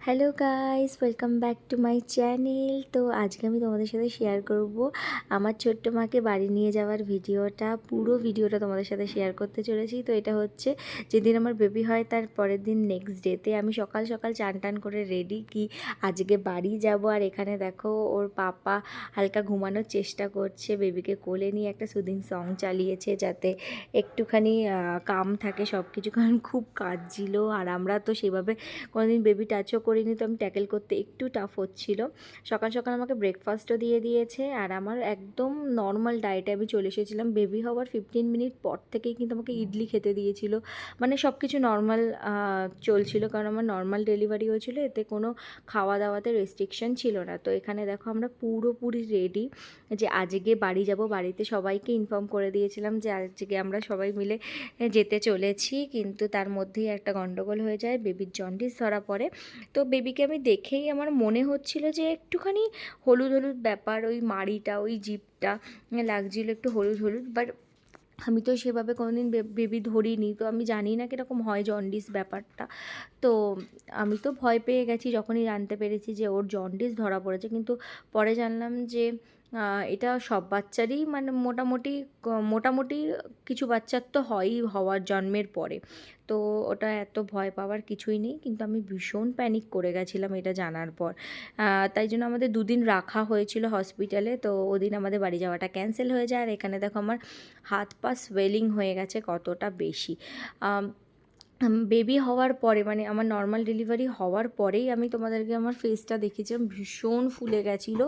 Hello guys welcome back to my channel তো আজকে আমি তোমাদের সাথে শেয়ার করব আমার ছোট্ট মাকে বাড়ি নিয়ে যাওয়ার ভিডিওটা। পুরো ভিডিওটা তোমাদের সাথে শেয়ার করতে চলেছি। তো এটা হচ্ছে, যেদিন আমার বেবি হয়, তার পরের দিন নেক্সট ডেতে আমি সকাল সকাল চান টান করে রেডি কি আজকে বাড়ি যাব। আর এখানে দেখো, ওর পাপা হালকা ঘুমানোর চেষ্টা করছে। বেবিকে কোলে নিয়ে একটা সুদিং সং চালিয়েছে যাতে একটুখানি কাম থাকে সব কিছু কারণ খুব কাজ ছিল আর আমরা তো সেভাবে কোনোদিন বেবি টাচও করিনি তো, আমি ট্যাকেল করতে একটু টাফ হচ্ছিল। সকাল সকাল আমাকে ব্রেকফাস্টও দিয়ে দিয়েছে আর আমার একদম নর্মাল ডায়েটে আমি চলে এসেছিলাম। বেবি হওয়ার ফিফটিন মিনিট পর থেকেই কিন্তু আমাকে ইডলি খেতে দিয়েছিল। মানে সব কিছু নর্মাল চলছিল কারণ আমার নর্মাল ডেলিভারি হয়েছিল, এতে কোনো খাওয়া দাওয়াতে রেস্ট্রিকশন ছিল না। তো এখানে দেখো আমরা পুরোপুরি রেডি যে আজকে বাড়ি যাব। বাড়িতে সবাইকে ইনফর্ম করে দিয়েছিলাম যে আজকে আমরা সবাই মিলে যেতে চলেছি। কিন্তু তার মধ্যেই একটা গন্ডগোল হয়ে যায় বেবির জন্ডিস ধরা পড়ে। তো বেবিকে আমি দেখেই আমার মনে হচ্ছিল যে একটুখানি হলুদ হলুদ ব্যাপার, ওই মাড়িটা, ওই জিপটা লাগছিল একটু হলুদ হলুদ বাট আমি তো সেভাবে কোনোদিন বেবি ধরিনি, তো আমি জানি না কীরকম হয় জন্ডিস ব্যাপারটা। তো আমি তো ভয় পেয়ে গেছি, যখনই জানতে পেরেছি যে ওর জন্ডিস ধরা পড়েছে, কিন্তু পরে জানলাম যে এটা সব বাচ্চারই মানে মোটামুটি মোটামুটি কিছু বাচ্চার তো হয়ই হওয়ার জন্মের পরে। তো ওটা এত ভয় পাওয়ার কিছুই নেই, কিন্তু আমি ভীষণ প্যানিক করে গেছিলাম এটা জানার পর। তাই জন্য আমাদের দুদিন রাখা হয়েছিল হসপিটালে তো ওদিন আমাদের বাড়ি যাওয়াটা ক্যান্সেল হয়ে যায়। আর এখানে দেখো আমার হাত পা সোয়েলিং হয়ে গেছে কতটা বেশি। বেবি হওয়ার পরে মানে আমার নর্মাল ডেলিভারি হওয়ার পরেই আমি তোমাদেরকে আমার ফেসটা দেখেছিলাম ভীষণ ফুলে গেছিল।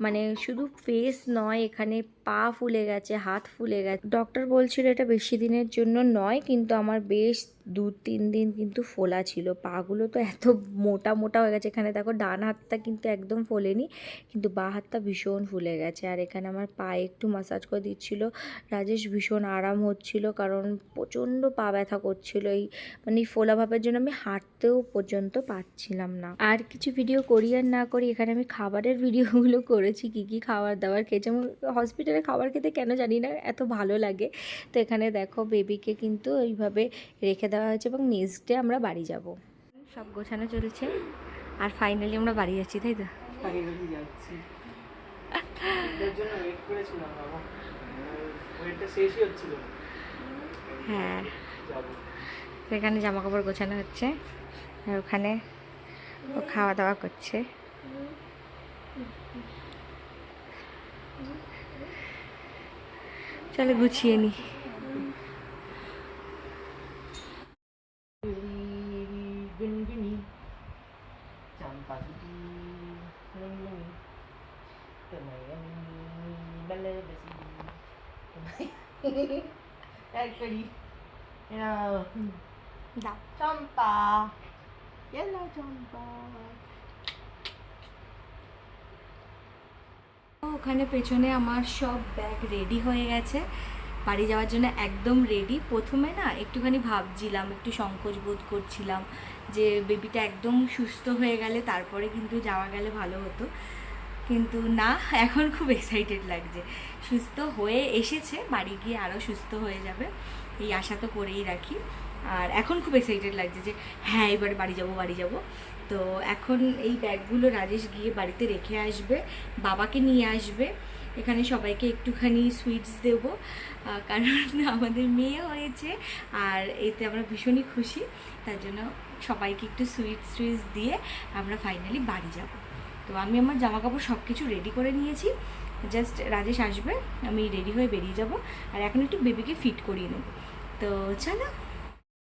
মানে শুধু ফেস নয়, এখানে পা ফুলে গেছে, হাত ফুলে গেছে। ডক্টর বলছিল এটা বেশি দিনের জন্য নয়, কিন্তু আমার বেশ দু তিন দিন কিন্তু ফোলা ছিল। পাগুলো তো এত মোটা মোটা হয়ে গেছে এখানে। দেখো ডান হাতটা কিন্তু একদম ফোলেনি, কিন্তু বা হাতটা ভীষণ ফুলে গেছে। আর এখানে আমার পায়ে একটু মাসাজ করে দিচ্ছিল। রাজেশ ভীষণ আরাম হচ্ছিল কারণ প্রচণ্ড পা ব্যথা করছিল। এই মানে ফোলা ভাবের জন্য আমি হাঁটতেও পর্যন্ত পাচ্ছিলাম না। আর কিছু ভিডিও করি আর না করি, এখানে আমি খাবারের ভিডিওগুলো করেছি। কী কী খাবার দাবার খেয়েছি? আমার হসপিটালে খাবার খেতে কেন জানি না, এত ভালো লাগে। তো এখানে দেখো বেবিকে কিন্তু এইভাবে রেখে দেওয়া হয়েছে এবং নেক্সট ডে আমরা বাড়ি যাব। সব গোছানো চলছে। আর ফাইনালি আমরা বাড়ি যাচ্ছি তাই তো? ফাইনালি যাচ্ছি। জন্য ওয়েট করেছিলাম বাবা। ওয়েটটা শেষই হচ্ছিল হ্যাঁ। সেখানে জামা কাপড় গোছানো হচ্ছে। আর ওখানে ও খাওয়া দাওয়া করছে। চলো গুছিয়ে নি। গুনগুনি তোমায় আমি ভালোবাসি তোমায় এক করি এরাও। দাও চম্পা ইয়েলো চম্পা ওখানে পেছনে আমার সব ব্যাগ রেডি হয়ে গেছে। বাড়ি যাওয়ার জন্য একদম রেডি প্রথমে না একটুখানি ভাবছিলাম, একটু সংকোচ বোধ করছিলাম যে বেবিটা একদম সুস্থ হয়ে গেলে তারপরে কিন্তু যাওয়া গেলে ভালো হতো। কিন্তু না, এখন খুব এক্সাইটেড লাগছে। সুস্থ হয়ে এসেছে, বাড়ি গিয়ে আরও সুস্থ হয়ে যাবে, এই আশা তো করেই রাখি। আর এখন খুব এক্সাইটেড লাগছে যে হ্যাঁ এবারে বাড়ি যাব বাড়ি যাব। তো এখন এই ব্যাগগুলো রাজেশ গিয়ে বাড়িতে রেখে আসবে, বাবাকে নিয়ে আসবে। এখানে সবাইকে একটুখানি সুইটস দেবো। কারণ আমাদের মেয়ে হয়েছে আর এতে আমরা ভীষণই খুশি। তার জন্য সবাইকে একটু সুইটস টুইটস দিয়ে আমরা ফাইনালি বাড়ি যাব। তো আমি আমার জামা কাপড় সব কিছু রেডি করে নিয়েছি। জাস্ট রাজেশ আসবে, আমি রেডি হয়ে বেরিয়ে যাব আর এখন একটু বেবিকে ফিট করিয়ে নেব। তো চলো।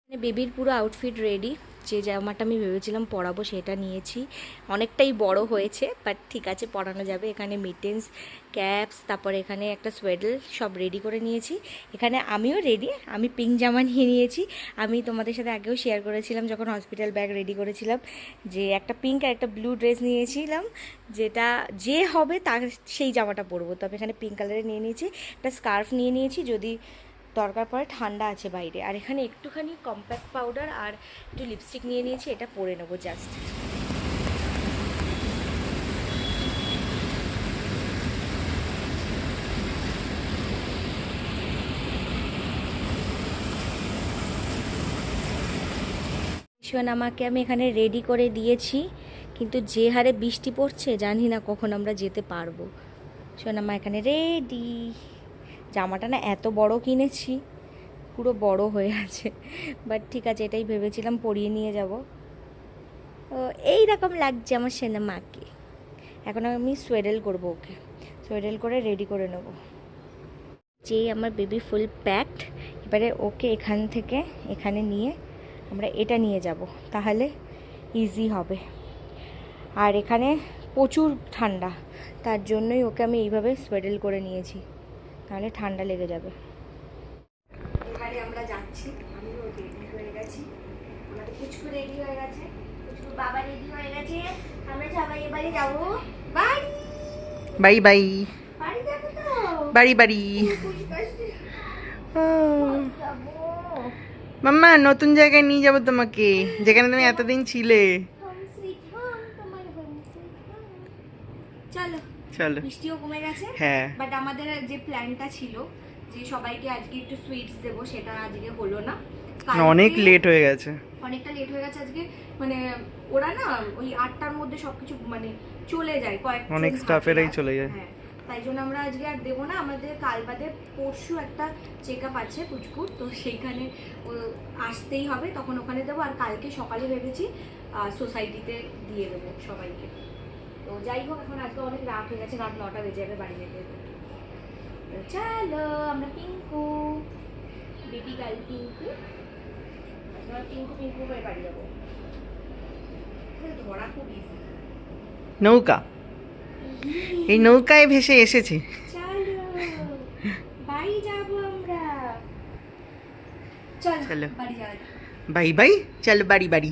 বেবির পুরো আউটফিট রেডি যে জামাটা আমি ভেবেছিলাম পরাবো সেটা নিয়েছি। অনেকটাই বড় হয়েছে বাট ঠিক আছে, পরানো যাবে। এখানে মিটেন্স ক্যাপস তারপরে এখানে একটা সোয়েডেল সব রেডি করে নিয়েছি। এখানে আমিও রেডি আমি পিঙ্ক জামা নিয়ে নিয়েছি। আমি তোমাদের সাথে আগেও শেয়ার করেছিলাম, যখন হসপিটাল ব্যাগ রেডি করেছিলাম, যে একটা পিঙ্ক আর একটা ব্লু ড্রেস নিয়েছিলাম, যেটা যে হবে তার সেই জামাটা পরবো। তবে এখানে পিঙ্ক কালারে নিয়ে নিয়েছি, একটা স্কার্ফ নিয়ে নিয়েছি। যদি দরকার পড়ে ঠান্ডা আছে বাইরে। আর এখানে একটুখানি কম্প্যাক্ট পাউডার আর একটু লিপস্টিক নিয়ে নিয়েছি, এটা পরে নেব জাস্ট সোনামাকে আমি এখানে রেডি করে দিয়েছি, কিন্তু যে হারে বৃষ্টি পড়ছে জানি না কখন আমরা যেতে পারব। সোনামা এখানে রেডি জামাটা না এত বড় কিনেছি, পুরো বড় হয়ে আছে। বাট ঠিক আছে, এটাই ভেবেছিলাম পরিয়ে নিয়ে যাব। তো এইরকম লাগছে আমার সোনামাকে এখন আমি সোয়েডেল করব ওকে। সোয়েডেল করে রেডি করে নেব। যে আমার বেবি ফুল প্যাকড এবারে ওকে এখান থেকে, এখানে নিয়ে আমরা এটা নিয়ে যাব। তাহলে ইজি হবে। আর এখানে প্রচুর ঠান্ডা, তার জন্যই ওকে আমি এইভাবে সোয়েডেল করে নিয়েছি। তাহলে ঠান্ডা লেগে যাবে। এবারে আমরা যাচ্ছি। আমিও রেডি হয়ে গেছি। আমাদের কুচকু রেডি হয়ে গেছে। কুচকু বাবা রেডি হয়ে গেছে। আমরা সবাই এবারে যাব। বাড়ি! বাই বাই বাড়ি যাব তো। বাড়ি বাড়ি। মাম্মা নতুন জায়গায় নিয়ে যাব তোমাকে। যেখানে তুমি এতদিন ছিলে হোম সুইট হোম তোমার হোম সুইট হোম চলো। বৃষ্টিও কমে গেছে হ্যাঁ। বাট আমাদের যে প্ল্যানটা ছিল যে সবাইকে আজকে একটু সুইটস দেবো সেটা আজকে হলো না। অনেক লেট হয়ে গেছে। অনেকটা লেট হয়ে গেছে আজকে মানে ওরা না ওই আটটার মধ্যে সবকিছু মানে চলে যায় কয়েক অনেক স্টাফেরাই চলে যায়। হ্যাঁ তাই জন্য আমরা আজকে আর দেবো না আমাদের কাল বাদে পরশু একটা চেক আপ আছে কুচকুর তো সেইখানে আসতেই হবে তখন ওখানে দেবো আর কালকে সকালে ভেবেছি সোসাইটিতে দিয়ে দেবো সবাইকে। যাই হোক এখন আজকে অনেক রাত হয়ে গেছে রাত নটা বেজে যাবে বাড়ি যেতে। তো চলো আমরা পিঙ্কু। Baby girl Pinku. আমরা পিঙ্কু পিঙ্কু হয়ে বাড়ি যাব। ধরা খুব ইজি নৌকা। এই নৌকায় ভেসে এসেছে। চলো বাড়ি যাব আমরা। চল চলো। বাড়ি যাওয়া বাই বাই চলো বাড়ি বাড়ি।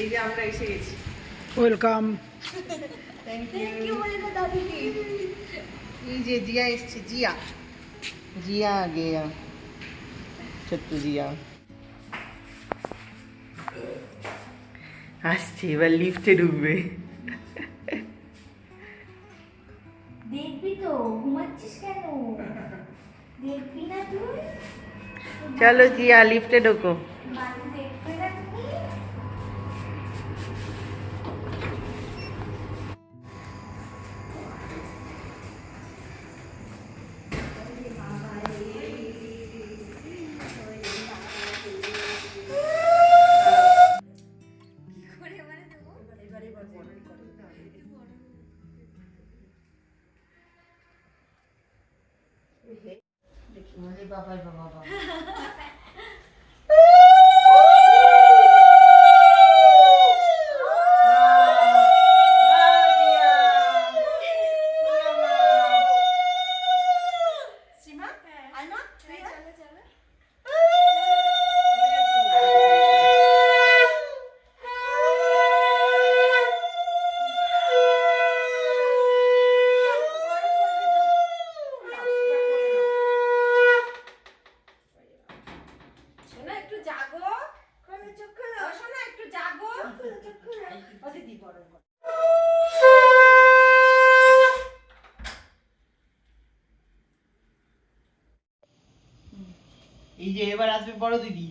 এই যে আমরা এসে গেছি। ওয়েলকাম থ্যাংক ইউ এই যে জিয়া এসছে জিয়া। জিয়া গেয়া। ছোট্ট জিয়া। আসছে এবার লিফটে ঢুকবে। দেখবি তো ঘুমাচ্ছিস কেন? দেখবি না তুই চলো জিয়া লিফটে ঢোকো। এই যে এবার আসবে বড় দিদি।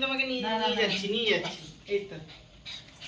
তোমাকে নিয়ে যাচ্ছি নিয়ে যাচ্ছি। এই তো।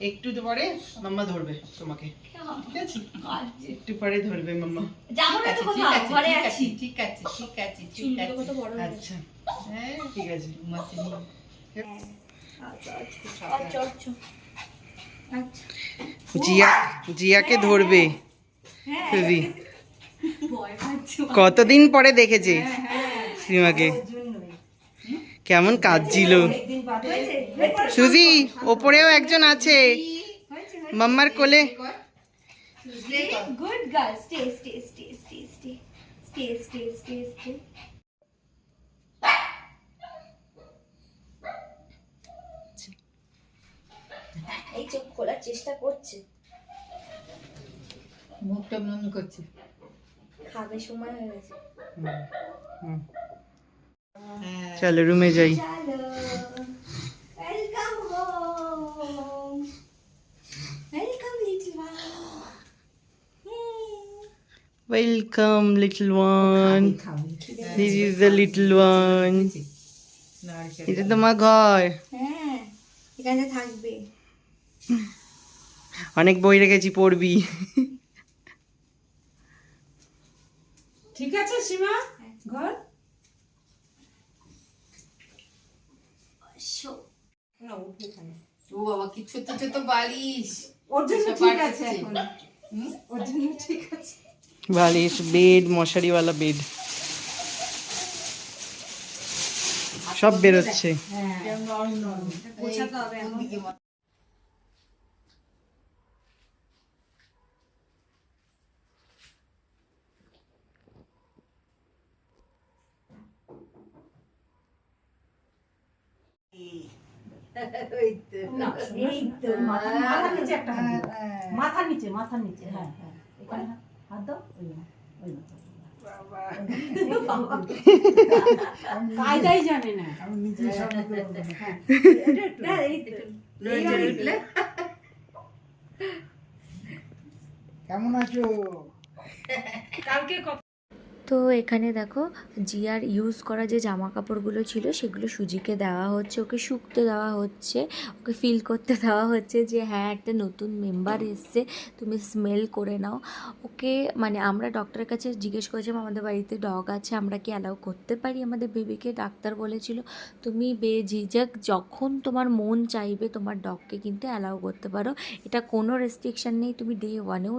একটু পরে মাম্মা ধরবে তোমাকে। ঠিক আছে? একটু পরে ধরবে মাম্মা। যাব না তো আচ্ছা, কোথাও ঘরে আছি। ঠিক আছে ঠিক আছে ঠিক আছে। আচ্ছা। হ্যাঁ ঠিক আছে ঘুমাতে আচ্ছা, আচ্ছা, জিয়া জিয়াকে হ্যাঁ। ধরবে। হ্যাঁ। কতদিন পরে দেখেছে হ্যাঁ, সীমাকে কেমন কাজ ছিল সুজি ওপরেও একজন আছে। মাম্মার কোলে। এই চোখ খোলার চেষ্টা করছে। মুখটা করছে। খাবে সময় হয়ে গেছে। হুম হুম। চলো রুমে যাই। Welcome little one this is the little one এটা তোমার ঘর। হ্যাঁ এখানে থাকবে। অনেক বই রেখেছি পড়বি। ঠিক আছে সীমা? ঘর শো ও বাবা কি ছোট ছোট বালিশ। ওর জন্য ঠিক আছে এখন। ওর জন্য ঠিক আছে। বালিশ বেড মশারিওয়ালা বেড। সব বেরোচ্ছে হবে এখন না এই তো মাথার নিচে একটা মাথার নিচে মাথার নিচে হ্যাঁ হ্যাঁ। এখানে হাত দাও ওই ওই কায়দাই জানে না। হ্যাঁ। নজরে উঠলে কেমন আছো? কালকে কত তো এখানে দেখো, জিয়ার ইউজ করা যে জামা কাপড়গুলো ছিল, সেগুলো সুজিকে দেওয়া হচ্ছে, ওকে শুকতে দেওয়া হচ্ছে, ওকে ফিল করতে দেওয়া হচ্ছে যে হ্যাঁ একটা নতুন মেম্বার এসছে, তুমি স্মেল করে নাও। ওকে মানে আমরা ডক্টরের কাছে জিজ্ঞেস করেছিলাম, আমাদের বাড়িতে ডগ আছে, আমরা কি অ্যালাউ করতে পারি? আমাদের বেবিকে ডাক্তার বলেছিল, তুমি বেঝিঝক যখন তোমার মন চাইবে, তোমার ডগকে কিন্তু অ্যালাউ করতে পারো। এটা কোনো রেস্ট্রিকশান নেই, তুমি ডে ওয়ানেও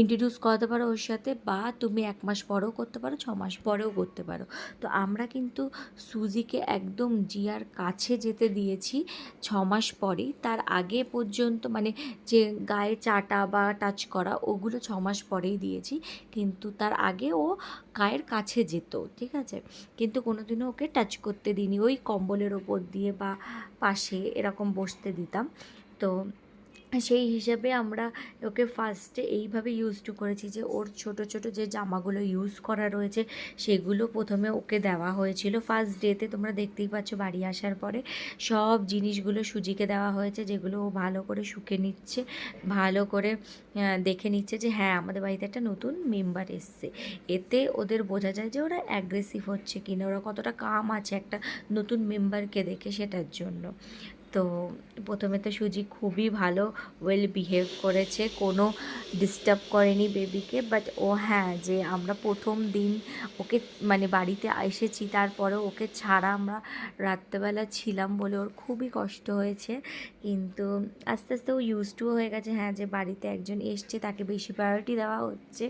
ইন্ট্রোডিউস করাতে পারো ওর সাথে, বা তুমি এক মাস পরেও করতে পারো, ছ মাস পরেও করতে পারো। তো আমরা কিন্তু সুজিকে একদম জিয়ার কাছে যেতে দিয়েছি ছ মাস পরেই। তার আগে পর্যন্ত মানে যে গায়ে চাটা বা টাচ করা ওগুলো ছ মাস পরেই দিয়েছি। কিন্তু তার আগে ও গায়ের কাছে যেত, ঠিক আছে? কিন্তু কোনোদিনও ওকে টাচ করতে দিইনি। ওই কম্বলের ওপর দিয়ে বা পাশে এরকম বসতে দিতাম। তো সেই হিসেবে আমরা ওকে ফার্স্টে এইভাবে ইউজ টু করেছি যে ওর ছোট ছোট যে জামাগুলো ইউজ করা রয়েছে, সেগুলো প্রথমে ওকে দেওয়া হয়েছিল। ফার্স্ট ডেতে তোমরা দেখতেই পাচ্ছ বাড়ি আসার পরে সব জিনিসগুলো সুজিকে দেওয়া হয়েছে, যেগুলো ও ভালো করে শুকে নিচ্ছে, ভালো করে দেখে নিচ্ছে যে হ্যাঁ আমাদের বাড়িতে একটা নতুন মেম্বার এসছে। এতে ওদের বোঝা যায় যে ওরা অ্যাগ্রেসিভ হচ্ছে কিনা, ওরা কতটা কাম আছে একটা নতুন মেম্বারকে দেখে সেটার জন্য। তো প্রথমে তো সুজি খুবই ভালো ওয়েল বিহেভ করেছে, কোনো ডিস্টার্ব করেনি বেবিকে বাট ও হ্যাঁ যে আমরা প্রথম দিন ওকে মানে বাড়িতে এসেছি, তারপরে ওকে ছাড়া আমরা রাত্রেবেলা ছিলাম বলে ওর খুবই কষ্ট হয়েছে। কিন্তু আস্তে আস্তে ও ইউজ টু হয়ে গেছে হ্যাঁ যে বাড়িতে একজন এসছে, তাকে বেশি প্রায়োরিটি দেওয়া হচ্ছে।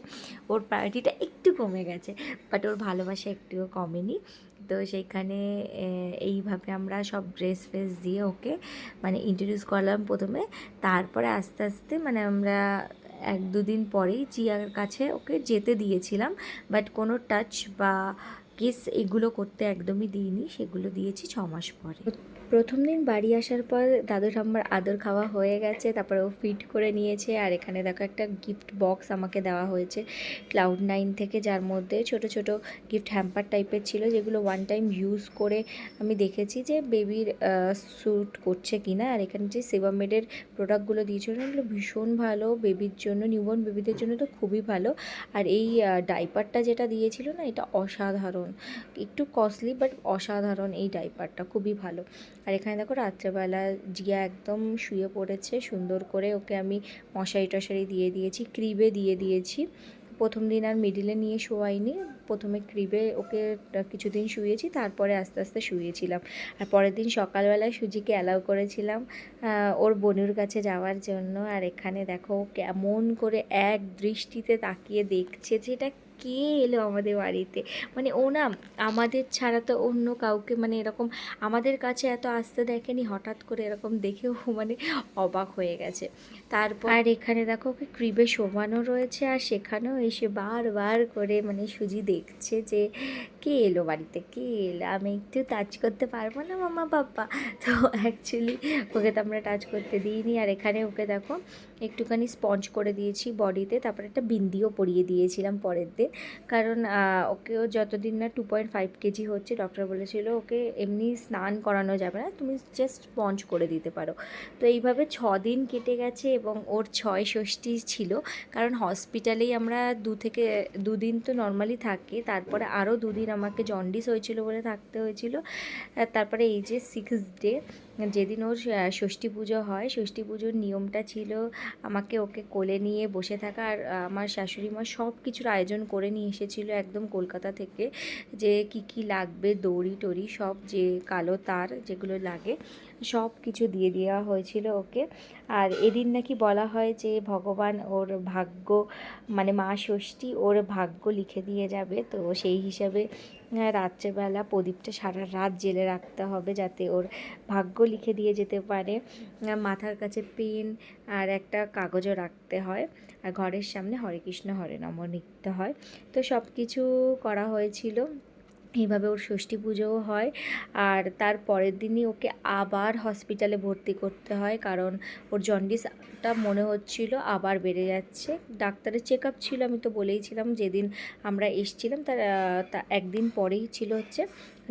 ওর প্রায়োরিটিটা একটু কমে গেছে বাট ওর ভালোবাসা একটুও কমেনি। তো সেইখানে এইভাবে আমরা সব ড্রেস ফ্রেস দিয়ে ওকে মানে ইন্ট্রোডিউস করলাম প্রথমে। তারপরে আস্তে আস্তে মানে আমরা এক দুদিন পরেই জিয়ার কাছে ওকে যেতে দিয়েছিলাম। বাট কোনো টাচ বা কেস এগুলো করতে একদমই দিইনি, সেগুলো দিয়েছি ছ মাস পরে। প্রথম দিন বাড়ি আসার পর দাদু ঠাম্মার আদর খাওয়া হয়ে গেছে, তারপরে ও ফিট করে নিয়েছে, আর এখানে দেখো একটা গিফট বক্স আমাকে দেওয়া হয়েছে ক্লাউড নাইন থেকে, যার মধ্যে ছোট ছোট গিফট হ্যাম্পার টাইপের ছিল, যেগুলো ওয়ান টাইম ইউজ করে আমি দেখেছি যে বেবির স্যুট করছে কিনা, আর এখানে যে সেবামেডের প্রোডাক্টগুলো দিয়েছিল এগুলো ভীষণ ভালো বেবির জন্য নিউবর্ন বেবিদের জন্য তো খুবই ভালো, আর এই ডাইপারটা যেটা দিয়েছিল না, এটা অসাধারণ, একটু কস্টলি বাট অসাধারণ এই ডাইপারটা খুবই ভালো। আর এখানে দেখো রাত্রেবেলা জিয়া একদম শুয়ে পড়েছে, সুন্দর করে ওকে আমি মশারি টশারি দিয়ে দিয়েছি, ক্রিবে দিয়ে দিয়েছি। প্রথম দিন আর মিডিলে নিয়ে শোয়াইনি, প্রথমে ক্রিবে ওকে কিছুদিন শুয়েছি, তারপরে আস্তে আস্তে শুয়েছিলাম। আর পরের দিন সকালবেলায় সুজিকে অ্যালাউ করেছিলাম ওর বনুর কাছে যাওয়ার জন্য। আর এখানে দেখো কেমন করে এক দৃষ্টিতে তাকিয়ে দেখছে যে এটা কে এলো আমাদের বাড়িতে? মানে ও না আমাদের ছাড়া তো অন্য কাউকে মানে এরকম আমাদের কাছে এত আসতে দেখেনি, হঠাৎ করে এরকম দেখেও মানে অবাক হয়ে গেছে। তারপর আর এখানে দেখো ওকে ক্রিবে শোভানো রয়েছে, আর সেখানেও এসে বারবার করে মানে সুজি দেখছে যে, কে এলো বাড়িতে? কে এলো? আমি একটু টাচ করতে পারব না, মামা, পাপা? তো অ্যাকচুয়ালি ওকে তো আমরা টাচ করতে দিইনি, আর এখানে ওকে দেখো একটুখানি স্পঞ্জ করে দিয়েছি বডিতে, তারপরে একটা বিন্দিও পরিয়ে দিয়েছিলাম পরের দিন। কারণ ওকেও যতদিন না টু পয়েন্ট ফাইভ কেজি হচ্ছে ডক্টর বলেছিল ওকে এমনি স্নান করানো যাবে না, তুমি জাস্ট স্পঞ্জ করে দিতে পারো। তো এইভাবে ছ দিন কেটে গেছে এবং ওর ছয় ষষ্ঠী ছিল। কারণ হসপিটালেই আমরা দু থেকে, দুদিন তো নর্মালি থাকি। তারপরে আরও দুদিন আমাকে জন্ডিস হয়েছিল বলে থাকতে হয়েছিল। তারপরে এই যে সিক্স ডে যেদিন ওর ষষ্ঠী পুজো হয়, ষষ্ঠী পুজোর নিয়মটা ছিল আমাকে ওকে কোলে নিয়ে বসে থাকা আর আমার শাশুড়ি মা সব কিছুর আয়োজন করে নিয়ে এসেছিল একদম কলকাতা থেকে যে কি কি লাগবে, দড়ি টড়ি সব যে কালো তার যেগুলো লাগে সব কিছু দিয়ে দেওয়া হয়েছিল ওকে। আর এদিন নাকি বলা হয় যে ভগবান ওর ভাগ্য মানে মা ষষ্ঠী ওর ভাগ্য লিখে দিয়ে যাবে। তো সেই হিসাবে রাত্রেবেলা প্রদীপটা সারা রাত জেলে রাখতে হবে যাতে ওর ভাগ্য লিখে দিয়ে যেতে পারে। মাথার কাছে পেন আর একটা কাগজও রাখতে হয়। আর ঘরের সামনে হরে কৃষ্ণ, হরে নম লিখতে হয়। তো সব কিছু করা হয়েছিল। এইভাবে ওর ষষ্ঠী পুজোও হয়। আর তার পরের দিনই ওকে আবার হসপিটালে ভর্তি করতে হয় কারণ ওর জন্ডিসটা মনে হচ্ছিল আবার বেড়ে যাচ্ছে। ডাক্তারের চেক ছিল, আমি তো বলেইছিলাম যেদিন আমরা এসছিলাম তার একদিন পরেই ছিল হচ্ছে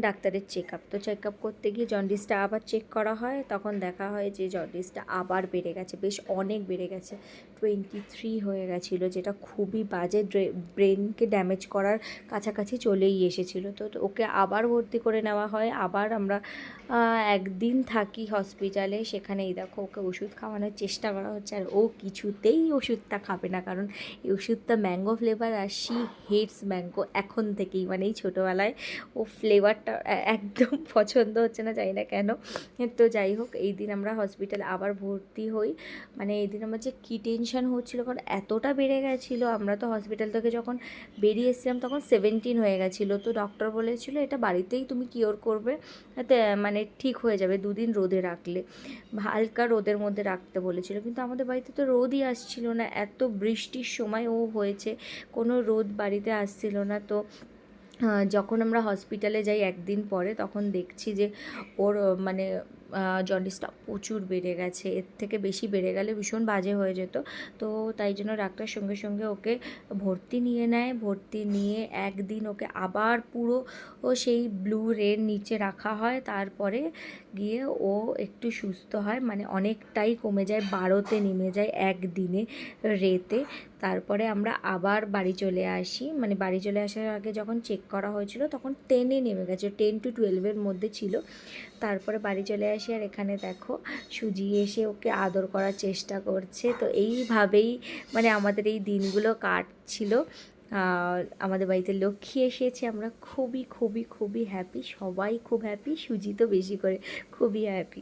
ডাক্তারের চেক আপ তো চেক আপ করতে গিয়ে জন্ডিসটা আবার চেক করা হয়, তখন দেখা হয় যে জন্ডিসটা আবার বেড়ে গেছে, বেশ অনেক বেড়ে গেছে। টোয়েন্টি থ্রি হয়ে গেছিল, যেটা খুবই বাজে ব্রেনকে ড্যামেজ করার কাছাকাছি চলেই এসেছিল। তো ওকে আবার ভর্তি করে নেওয়া হয়। আবার আমরা একদিন থাকি হসপিটালে সেখানে এই দেখো ওকে ওষুধ খাওয়ানোর চেষ্টা করা হচ্ছে। আর ও কিছুতেই ওষুধটা খাবে না। কারণ এই ওষুধটা ম্যাঙ্গো ফ্লেভার আর শি হেটস ম্যাঙ্গো এখন থেকেই। মানে এই ছোটোবেলায় ও ফ্লেভারটা একদম পছন্দ হচ্ছে না, জানি না কেন। তো যাই হোক, এই দিন আমরা হসপিটালে আবার ভর্তি হই। মানে এই দিন আমার যে কী টেনশন হচ্ছিল, কারণ এতটা বেড়ে গেছিল। আমরা তো হসপিটাল থেকে যখন বেরিয়ে এসেছিলাম, তখন সেভেন্টিন হয়ে গেছিল। তো ডক্টর বলেছিল, এটা বাড়িতেই তুমি কিওর করবে মানে ঠিক হয়ে যাবে, দুদিন রোদে রাখলে। হালকা রোদের মধ্যে রাখতে বলেছিল, কিন্তু আমাদের বাড়িতে তো রোদই আসছিল না, এত বৃষ্টির সময় ও হয়েছে, কোনো রোদ বাড়িতে আসছিল না। তো যখন আমরা হসপিটালে যাই একদিন পরে, তখন দেখছি যে ওর মানে জন্ডিসটা প্রচুর বেড়ে গেছে। এর থেকে বেশি বেড়ে গেলে ভীষণ বাজে হয়ে যেত। তো তাই জন্য ডাক্তার সঙ্গে সঙ্গে ওকে ভর্তি নিয়ে নেয়। ভর্তি নিয়ে একদিন ওকে আবার পুরো ও সেই ব্লু রের নিচে রাখা হয়। তারপরে গিয়ে ও একটু সুস্থ হয়। মানে অনেকটাই কমে যায়, বারোতে নেমে যায় একদিনে রেতে। তারপরে আমরা আবার বাড়ি চলে আসি। মানে বাড়ি চলে আসার আগে যখন চেক করা হয়েছিল, তখন টেনে নেমে গেছে। টেন টু টুয়েলভের মধ্যে ছিল। তারপরে বাড়ি চলে আসি আর এখানে দেখো, সুজি এসে ওকে আদর করার চেষ্টা করছে। তো এইভাবেই মানে আমাদের এই দিনগুলো কাটছিল। আমাদের বাড়িতে লক্ষ্মী এসেছে, আমরা খুবই খুবই খুবই হ্যাপি সবাই খুব হ্যাপি সুজি তো বেশি করে খুবই হ্যাপি